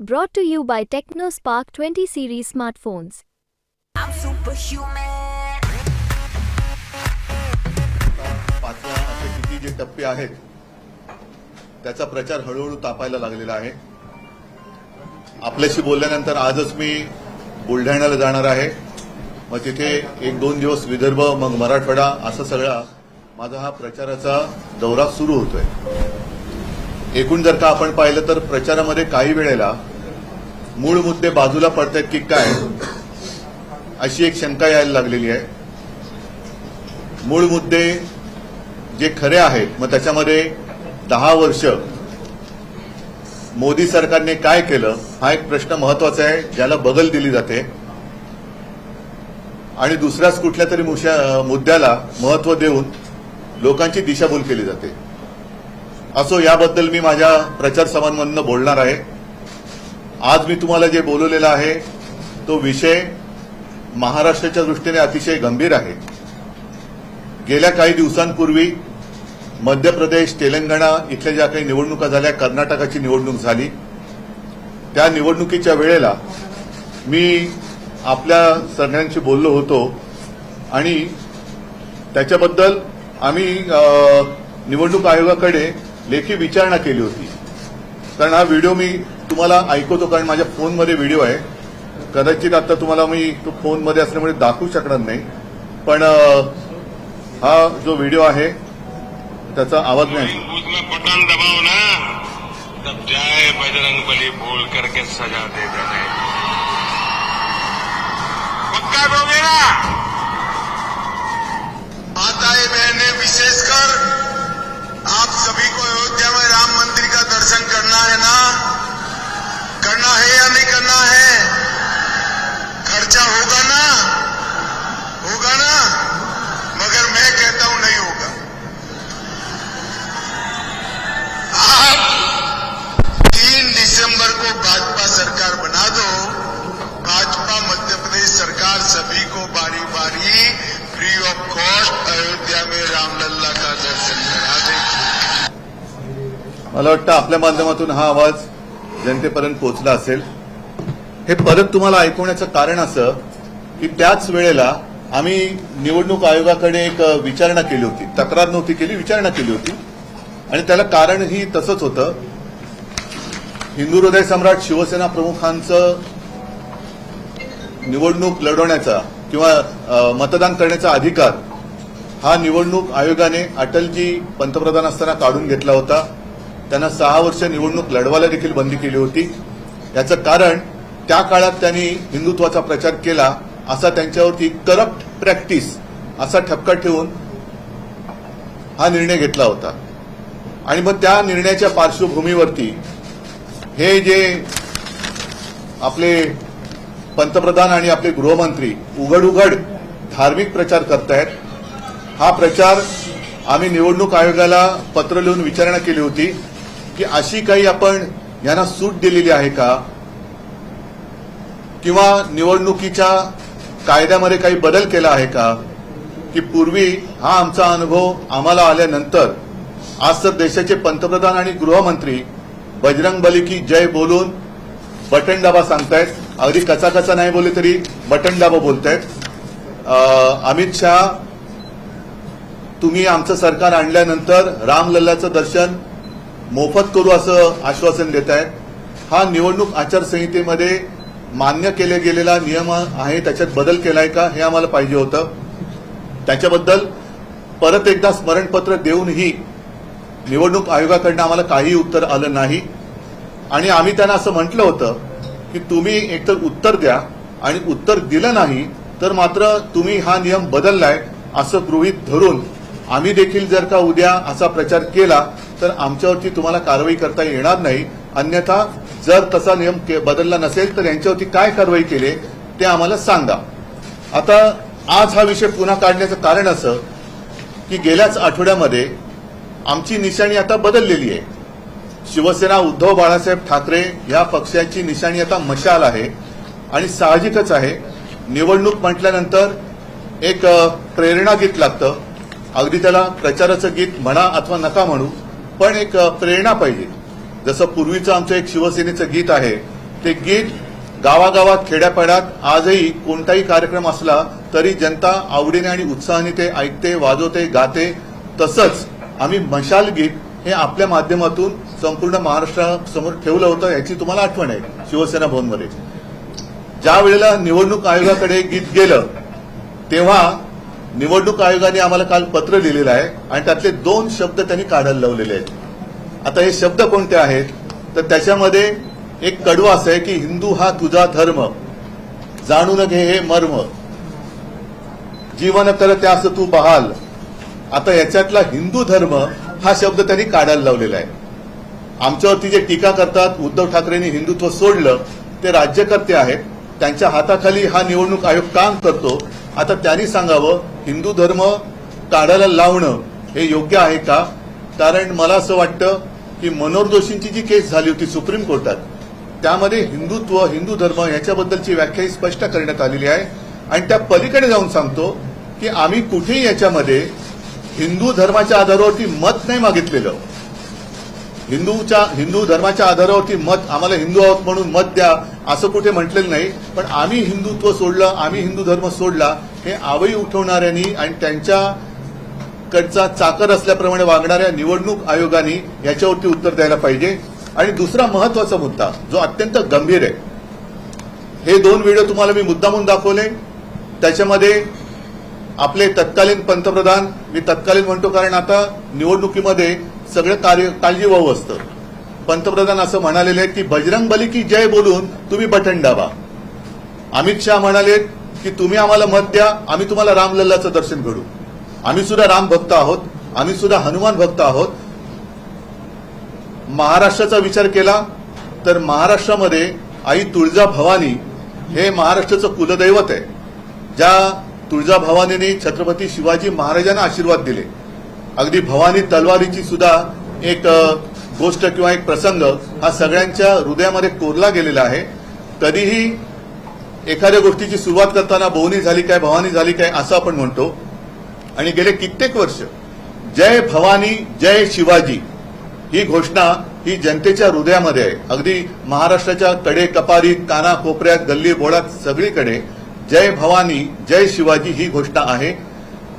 Brought to you by TechnoSpark 20 series smartphones. I'm superhuman. पाचव्या असे किती जे टप्पे आहेत त्याचा प्रचार हळूहळू तापायला लागलेला आहे आपल्याशी बोलल्यानंतर आजच मी बुलढाण्याला जाणार आहे मग तिथे एक दोन दिवस विदर्भ मग मराठवाडा असं सगळा माझा हा प्रचाराचा दौरा सुरू होतोय एकूण जर का आपण पाहिलं तर प्रचारामध्ये काही वेळेला मूळ मुद्दे बाजूला पडतायत की काय अशी एक शंका यायला लागलेली आहे. मूळ मुद्दे जे खरे आहेत मग त्याच्यामध्ये दहा वर्ष मोदी सरकारने काय केलं हा एक प्रश्न महत्त्वाचा आहे ज्याला बगल दिली जाते. आणि दुसऱ्याच कुठल्या तरी मुशा- मुद्द्याला महत्त्व देऊन लोकांची दिशाभूल केली जाते. असो याबद्दल मी माझ्या प्रचार सभांमधनं बोलणार आहे. आज मी तुम्हाला जे बोलवलेलं आहे तो विषय महाराष्ट्राच्या दृष्टीने अतिशय गंभीर आहे. गेल्या काही दिवसांपूर्वी मध्य प्रदेश तेलंगणा इथल्या ज्या काही निवडणुका झाल्या कर्नाटकाची निवडणूक झाली. त्या निवडणुकीच्या वेळेला मी आपल्या सगळ्यांशी बोललो होतो आणि त्याच्याबद्दल आम्ही निवडणूक आयोगाकडे लेखी विचारणा केली होती. कारण हा व्हिडिओ मी तुम्हाला ऐकवतो कारण माझ्या फोनमध्ये व्हिडिओ आहे. कदाचित आता तुम्हाला मी तो फोनमध्ये असल्यामुळे दाखवू शकणार नाही. पण हा जो व्हिडिओ आहे त्याचा आवाज नाही. बटन दबाओ ना तब जाए बजरंग बली बोल करके सजा दे देने पक्का दोगे ना? माताएं बहने विशेषकर आप सभी को अयोध्या में राम मंदिर का दर्शन करना मला वाटतं आपल्या माध्यमातून हा आवाज जनतेपर्यंत पोहोचला असेल. हे परत तुम्हाला ऐकवण्याचं कारण असं की त्याच वेळेला आम्ही निवडणूक आयोगाकडे एक विचारणा केली होती. तक्रार नव्हती केली विचारणा केली होती. आणि त्याला कारणही तसंच होतं. हिंदू हृदय सम्राट शिवसेना प्रमुखांचं निवडणूक लढवण्याचा किंवा मतदान करण्याचा अधिकार हा निवडणूक आयोगाने अटलजी पंतप्रधान असताना काढून घेतला होता. त्यांना सहा वर्ष निवडणूक लढवायला देखील बंदी केली होती. याचं कारण त्या काळात त्यांनी हिंदुत्वाचा प्रचार केला असा त्यांच्यावरती करप्ट प्रॅक्टिस असा ठपका ठेवून हा निर्णय घेतला होता. आणि मग त्या निर्णयाच्या पार्श्वभूमीवरती हे जे आपले पंतप्रधान आणि आपले गृहमंत्री उघड उघड धार्मिक प्रचार करतायत हा प्रचार आम्ही निवडणूक आयोगाला पत्र लिहून विचारणा केली होती. की अशी काही आपण यांना सूट दिलेली आहे का? किंवा निवडणुकीच्या कायद्यामध्ये काही बदल केला आहे का? की पूर्वी हा आमचा अनुभव आम्हाला आल्यानंतर आज तर देशाचे पंतप्रधान आणि गृहमंत्री बजरंग बली की जय बोलून बटन दाबा सांगतायत. अगदी कचा कचा नाही बोलले तरी बटन दाबा बोलतायत. अमित शहा तुम्ही आमचं सरकार आणल्यानंतर रामलल्लाचं दर्शन मोफत करू असं आश्वासन देत आहेत. हा निवडणूक आचारसंहितेमध्ये मान्य केले गेलेला नियम आहे त्याच्यात बदल केलाय का हे आम्हाला पाहिजे होतं. त्याच्याबद्दल परत एकदा स्मरणपत्र देऊनही निवडणूक आयोगाकडनं आम्हाला काही उत्तर आलं नाही. आणि आम्ही त्यांना असं म्हटलं होतं की तुम्ही एकतर उत्तर द्या आणि उत्तर दिलं नाही तर मात्र तुम्ही हा नियम बदललाय असं गृहीत धरून आम्ही देखील जर का उद्या असा प्रचार केला तर आमच्यावरती तुम्हाला कारवाई करता येणार नाही. अन्यथा जर तसा नियम के- बदलला नसेल तर यांच्यावरती काय कारवाई केली ते आम्हाला सांगा. आता आज हा विषय पुन्हा काढण्याचं कारण असं की गेल्याच आठवड्यामध्ये आमची निशाणी आता बदललेली आहे. शिवसेना उद्धव बाळासाहेब ठाकरे या पक्षाची निशाणी आता मशाल आहे आणि साहजिकच आहे. निवडणूक म्हटल्यानंतर एक प्रेरणा गीत लागतं. अगदी त्याला प्रचाराचं गीत म्हणा अथवा नका म्हणू पण एक प्रेरणा पाहिजे. जसं पूर्वीचं आमचं एक शिवसेनेचं गीत आहे ते गीत गावागावात खेड्यापाड्यात आजही कोणताही कार्यक्रम असला तरी जनता आवडीने आणि उत्साहाने ते ऐकते वाजवते गाते. तसंच आम्ही मशाल गीत हे आपल्या माध्यमातून संपूर्ण महाराष्ट्रासमोर ठेवलं होतं याची तुम्हाला आठवण आहे शिवसेना भवनमध्ये. ज्या वेळेला निवडणूक आयोगाकडे गीत गेलं तेव्हा निवडणूक आयोगाने आम्हाला काल पत्र लिहिलेलं आहे आणि त्यातले दोन शब्द त्यांनी काढायला लावलेले आहेत. आता हे शब्द कोणते आहेत? तर त्याच्यामध्ये एक कडवा असं आहे की हिंदू हा तुझा धर्म जाणून घे हे मर्म. जीवन तर त्यास तू पहाल आता याच्यातला हिंदू धर्म हा शब्द त्यांनी काढायला लावलेला आहे. आमच्यावरती जे टीका करतात उद्धव ठाकरेंनी हिंदुत्व सोडलं ते राज्यकर्ते आहेत. त्यांच्या हाताखाली हा निवडणूक आयोग काम करतो. आता त्यांनी सांगावं हिंदू धर्म काढायला लावणं हे योग्य आहे का? कारण मला असं वाटतं की मनोहर जोशींची जी केस झाली होती सुप्रीम कोर्टात त्यामध्ये हिंदुत्व हिंदू धर्म याच्याबद्दलची व्याख्या ही स्पष्ट करण्यात आलेली आहे. आणि त्या पलीकडे जाऊन सांगतो की आम्ही कुठेही याच्यामध्ये हिंदू धर्माच्या आधारावरती मत नाही मागितलेलं. हिंदूच्या हिंदू धर्माच्या आधारावरती मत आम्हाला हिंदू आहोत म्हणून मत द्या असं कुठे म्हटलेलं नाही. पण आम्ही हिंदुत्व सोडलं आम्ही हिंदू धर्म सोडला हे आवई उठवणाऱ्यांनी आणि त्यांच्या कडचा चाकर असल्याप्रमाणे वागणाऱ्या निवडणूक आयोगाने याच्यावरती उत्तर द्यायला पाहिजे. आणि दुसरा महत्त्वाचा मुद्दा जो अत्यंत गंभीर आहे. हे दोन व्हिडिओ तुम्हाला मी मुद्दामून दाखवले. त्याच्यामध्ये आपले तत्कालीन पंतप्रधान मी तत्कालीन म्हणतो कारण आता निवडणुकीमध्ये सगळं कार्य काळजीवाहू असतं. पंतप्रधान असं म्हणालेले आहेत की बजरंग बली की जय बोलून तुम्ही बटन दाबा. अमित शहा म्हणाले की तुम्ही आम्हाला मत द्या आम्ही तुम्हाला रामलल्लाचं दर्शन घडू आम्ही सुद्धा राम भक्त आहोत आम्ही सुद्धा हनुमान भक्त आहोत. महाराष्ट्राचा विचार केला तर महाराष्ट्रामध्ये आई तुळजा भवानी हे महाराष्ट्राचं कुलदैवत आहे. ज्या तुळजा भवानीने छत्रपती शिवाजी महाराजांना आशीर्वाद दिले अगदी भवानी तलवारीची सुद्धा एक गोष्ट किंवा एक प्रसंग हा सगळ्यांच्या हृदयामध्ये कोरला गेलेला आहे. तरीही एखाद्या गोष्टीची सुरुवात करताना भवनी झाली काय भवानी झाली काय असं आपण म्हणतो. आणि गेले कित्येक वर्ष जय भवानी जय शिवाजी ही घोषणा ही जनतेच्या हृदयामध्ये आहे. अगदी महाराष्ट्राच्या कडे कपारीत काना कोपऱ्यात गल्ली बोळात सगळीकडे जय भवानी जय शिवाजी ही घोषणा आहे.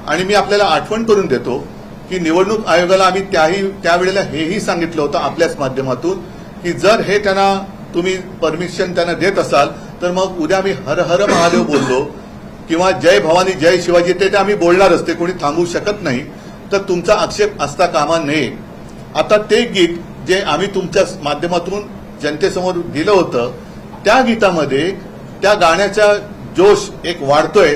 आणि मी आपल्याला आठवण करून देतो की निवडणूक आयोगाला आम्ही त्याही त्यावेळेला हेही सांगितलं होतं आपल्याच माध्यमातून की जर हे त्यांना तुम्ही परमिशन त्यांना देत असाल तर मग उद्या आम्ही हर हर महादेव बोललो किंवा जय भवानी जय शिवाजी ते आम्ही बोलणारच ते कोणी थांबवू शकत नाही. तर तुमचा आक्षेप असता कामा नये. आता ते गीत जे आम्ही तुमच्या माध्यमातून जनतेसमोर दिलं होतं त्या गीतामध्ये त्या गाण्याचा जोश एक वाढतोय.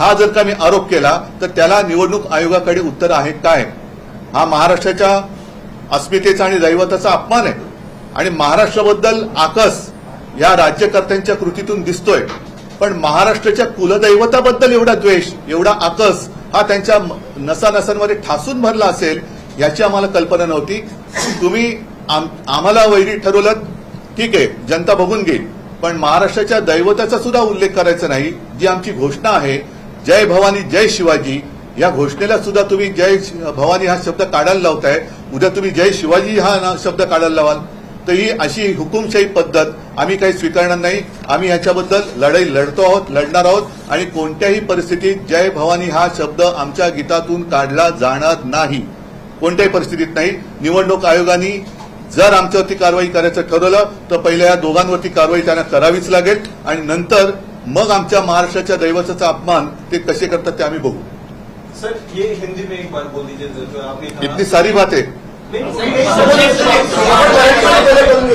हा जर का मी आरोप केला तर त्याला निवडणूक आयोगाकडे उत्तर आहे काय? हा महाराष्ट्राच्या अस्मितेचा आणि दैवताचा अपमान आहे. आणि महाराष्ट्राबद्दल आकस या राज्यकर्त्यांच्या कृतीतून दिसतोय. पण महाराष्ट्राच्या कुलदैवताबद्दल एवढा द्वेष एवढा आकस हा त्यांच्या नसानसांमध्ये ठासून भरला असेल याची आम्हाला कल्पना नव्हती. तुम्ही आम- आम्हाला वैरी ठरवलं ठीक आहे जनता बघून घेईल. पण महाराष्ट्राच्या दैवताचा सुद्धा उल्लेख करायचा नाही जी आमची घोषणा आहे जय भवानी जय शिवाजी. या घोषणेला सुद्धा तुम्ही जय भवानी हा शब्द काढायला लावताय. उद्या तुम्ही जय शिवाजी हा ना- शब्द काढायला लावाल. तर ही अशी हुकुमशाही पद्धत आम्ही काही स्वीकारणार नाही. आम्ही याच्याबद्दल लढाई लढतो आहोत लढणार आहोत. आणि कोणत्याही परिस्थितीत जय भवानी हा शब्द आमच्या गीतातून काढला जाणार नाही. कोणत्याही परिस्थितीत नाही. निवडणूक आयोगाने जर आमच्यावरती कारवाई करायचं ठरवलं तर पहिल्या या दोघांवरती कारवाई त्यांना करावीच लागेल. आणि नंतर मग आमच्या महाराष्ट्राच्या दैवताचा अपमान ते कसे करतात ते आम्ही बघू सर ये हिंदी में एक बार बोल दीजिए जो- आपने कहा- इतनी सारी बातें नहीं,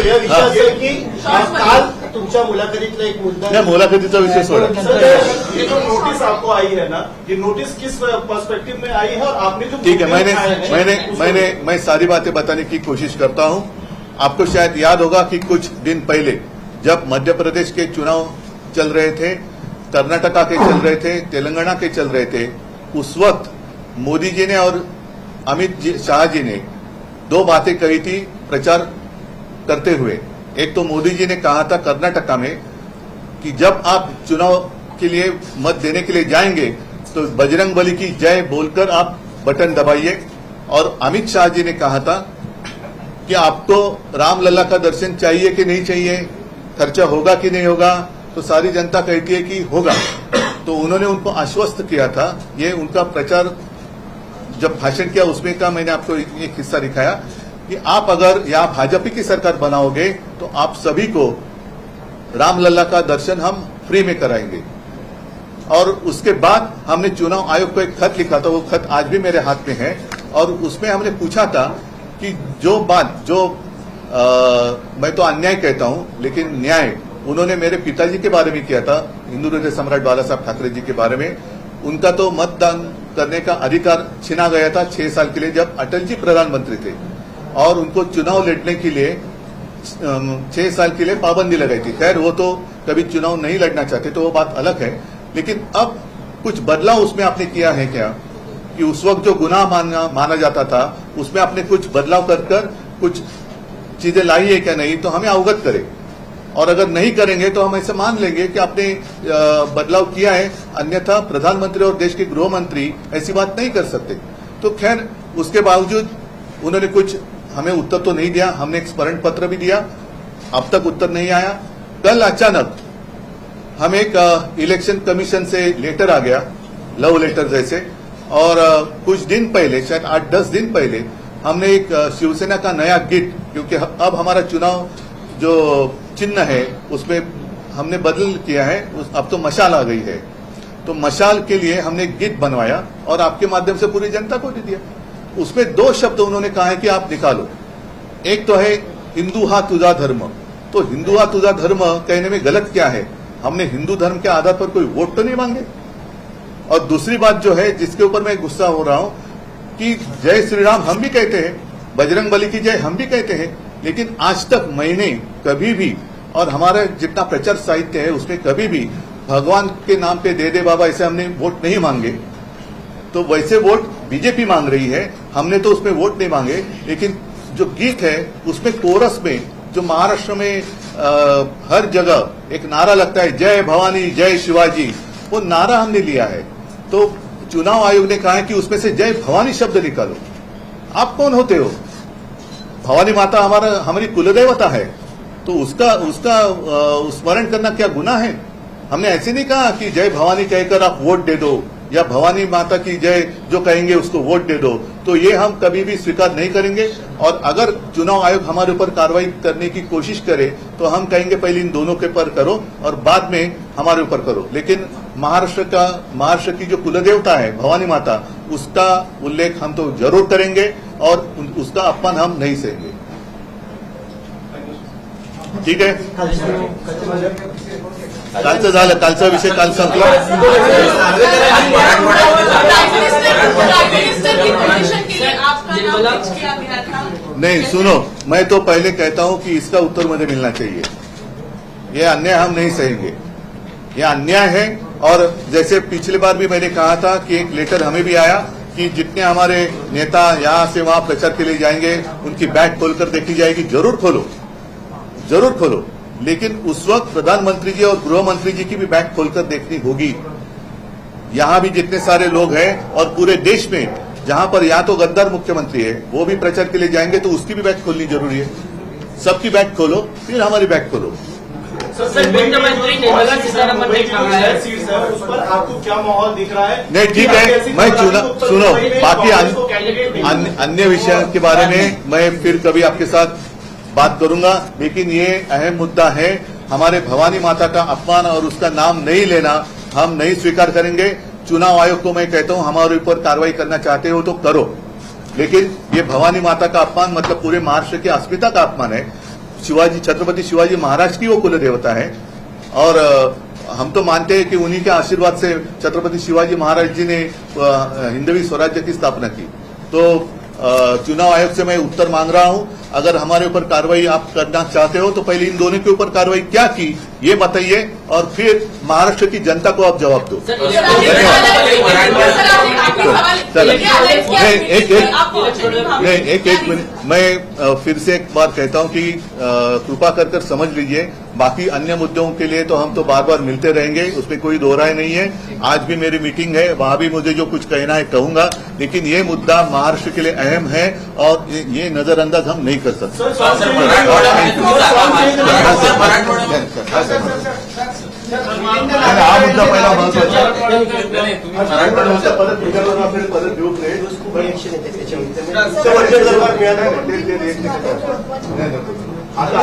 या काल तुमच्या मुलाखतीतला एक मुद्दा या मुलाखतीचा विषय सोडा सर ये जो नोटिस आपको आई है ना ये नोटिस किस पर्सपेक्टिव में आई है और आपने जो ठीक है मैंने मुद्दे उठाए हैं, मैंने उसको- मैंने मैं सारी बातें बताने की कोशिश करता हूँ आपको शायद याद होगा कि कुछ दिन पहले जब मध्य प्रदेश के चुनाव चल रहे थे, कर्नाटका के चल रहे थे, तेलंगाना के चल रहे थे, उस वक्त मोदी जी ने और अमित शाह जी ने दो बातें कही थी प्रचार करते हुए। एक तो मोदी जी ने कहा था कर्नाटका में कि जब आप चुनाव के लिए मत देने के लिए जाएँगे तो बजरंग बली की जय बोलकर आप बटन दबाइए। और अमित शाह जी ने कहा था कि आपको रामलला का दर्शन चाहिए कि नहीं चाहिए, खर्चा होगा कि नहीं होगा तो सारी जनता कहती है कि होगा। तो उन्होंने उनको आश्वस्त किया था। ये उनका प्रचार जब भाषण किया उसमें का मैंने आपको एक हिस्सा दिखाया कि आप अगर यहाँ भाजपा की सरकार बनाओगे तो आप सभी को रामलला का दर्शन हम फ्री में कराएँगे। और उसके बाद हमने चुनाव आयोग को एक खत लिखा था वो खत आज भी मेरे हाथ में है। और उसमें हमने पूछा था कि जो बात जो आ, मैं तो अन्याय कहता हूँ लेकिन न्याय उन्होंने मेरे पिताजी के बारे में किया था हिंदू हृदय सम्राट बाला साहब ठाकरे जी के बारे में। उनका तो मतदान करने का अधिकार छीना गया था छह साल के लिए, जब अटल जी प्रधानमंत्री थे। और उनको चुनाव लड़ने के लिए छह साल के लिए पाबंदी लगाई थी। खैर, वो तो कभी चुनाव नहीं लड़ना चाहते तो वो बात अलग है। लेकिन अब कुछ बदलाव उसमें आपने किया है क्या? कि उस वक्त जो गुनाह माना माना जाता था, उसमें आपने कुछ बदलाव कर कर कुछ चीज़ें लाई है क्या नहीं? तो हमें अवगत करें। और अगर नहीं करेंगे तो हम ऐसे मान लेंगे कि आपने बदलाव किया है। अन्यथा प्रधानमंत्री और देश के गृह मंत्री ऐसी बात नहीं कर सकते। तो खैर, उसके बावजूद उन्होंने कुछ हमें उत्तर तो नहीं दिया। हमने एक स्मरण पत्र भी दिया। अब तक उत्तर नहीं आया। कल अचानक हमें एक इलेक्शन कमीशन से लेटर आ गया, लव लेटर जैसे। और कुछ दिन पहले, शायद आठ, दस दिन पहले, हमने एक शिवसेना का नया गिट, क्योंकि अब हमारा चुनाव जो चिन्ह है उसमें हमने बदल किया है उस, अब तो मशाल आ गई है। तो मशाल के लिए हमने गिट बनवाया और आपके माध्यम से पूरी जनता को दे दिया। उसमें दो शब्द उन्होंने कहा है कि आप निकालो। एक तो है हिंदू हा तुझा धर्म। तो हिंदू हा तुझा धर्म कहने में गलत क्या है? हमने हिंदू धर्म के आधार पर कोई वोट तो नहीं मांगे? और दूसरी बात जो है जिसके ऊपर मैं गुस्सा हो रहा हूँ कि जय श्री राम हम भी कहते हैं बजरंग बली की जय हम भी कहते हैं। लेकिन आज तक मैंने कभी भी और हमारा जितना प्रचार साहित्य है उसमें कभी भी भगवान के नाम पे दे दे बाबा ऐसे हमने वोट नहीं मांगे। तो वैसे वोट बीजेपी मांग रही है हमने तो उसमें वोट नहीं मांगे लेकिन जो गीत है उसमें कोरस में जो महाराष्ट्र में अ, हर जगह एक नारा लगता है जय भवानी जय शिवाजी वो नारा हमने लिया है। तो चुनाव आयोग ने कहा है कि उसमें से जय भवानी शब्द निकालो। आप कौन होते हो? भवानी माता हमारा, हमारी कुलदेवता है। तो उसका उसका स्मरण करना क्या गुना है? हमने ऐसे नहीं कहा कि जय भवानी कहकर आप वोट दे दो, या भवानी माता की जय जो कहेंगे उसको वोट दे दो। तो ये हम कभी भी स्वीकार नहीं करेंगे, और अगर चुनाव आयोग हमारे ऊपर कार्रवाई करने की कोशिश करे तो हम कहेंगे पहले इन दोनों के पर करो, और बाद में हमारे ऊपर करो। लेकिन महाराष्ट्र का, महाराष्ट्र की जो कुलदेवता है, भवानी माता, उसका उल्लेख हम तो ज़रूर करेंगे। और उसका अपमान हम नहीं सहेंगे। ठीक आहे कालचं झालं कालचा विषय काल संपला नहीं, सुनो, मैं तो पहले कहता हूँ कि इसका उत्तर मुझे मिलना चाहिए। ये अन्याय हम नहीं सहेंगे। ये अन्याय है और जैसे पिछले बार भी मैंने कहा था कि एक लेटर हमें भी आया कि जितने हमारे नेता यहाँ से वहाँ प्रचार के लिए जाएँगे, उनकी बैग खोलकर देखी जाएगी। ज़रूर खोलो। ज़रूर खोलो। लेकिन उस वक्त प्रधानमंत्री जी और गृह मंत्री जी की भी बैग खोलकर देखनी होगी। यहाँ भी जितने सारे लोग हैं और पूरे देश में, जहाँ पर या तो गद्दार मुख्यमंत्री है, वो भी प्रचार के लिए जाएँगे तो उसकी भी बैग खोलनी ज़रूरी है। सबकी बैग खोलो, फिर हमारी बैग खोलो। आपको क्या माहौल दिख रहा है नहीं ठीक है मैं सुनो बाकी अन्य विषयों के बारे में मैं फिर कभी आपके साथ बात करूँगा लेकिन ये अहम मुद्दा है हमारे भवानी माता का अपमान और उसका नाम नहीं लेना हम नहीं स्वीकार करेंगे चुनाव आयोग को मैं कहता हूँ हमारे ऊपर कार्रवाई करना चाहते हो तो करो लेकिन ये भवानी माता का अपमान मतलब पूरे महाराष्ट्र की अस्मिता का अपमान है शिवाजी छत्रपति शिवाजी महाराज की वो कुल देवता है। और हम तो मानते हैं कि उन्हीं के आशीर्वाद से छत्रपति शिवाजी महाराज जी ने हिंदवी स्वराज्य की स्थापना की। तो चुनाव आयोग से मैं उत्तर मांग रहा हूं। अगर हमारे ऊपर कार्रवाई आप करना चाहते हो तो पहले इन दोनों के ऊपर कार्रवाई क्या की ये बताइए और फिर महाराष्ट्र की जनता को आप जवाब दो। एक एक नहीं एक एक मिनट मैं फिर से एक बार कहता हूँ कि कृपा कर कर समझ लीजिए बाकी अन्य मुद्दों के लिए तो हम तो बार बार मिलते रहेंगे उस पर कोई दो राय नहीं है। आज भी मेरी मीटिंग है वहाँ भी मुझे जो कुछ कहना है कहूँगा लेकिन ये मुद्दा महाराष्ट्र के लिए अहम है और ये- ये नजरअंदाज हम नहीं करतात हा मुद्दा पहिला महत्त्वाचा परत निकालावर आपल्याला आता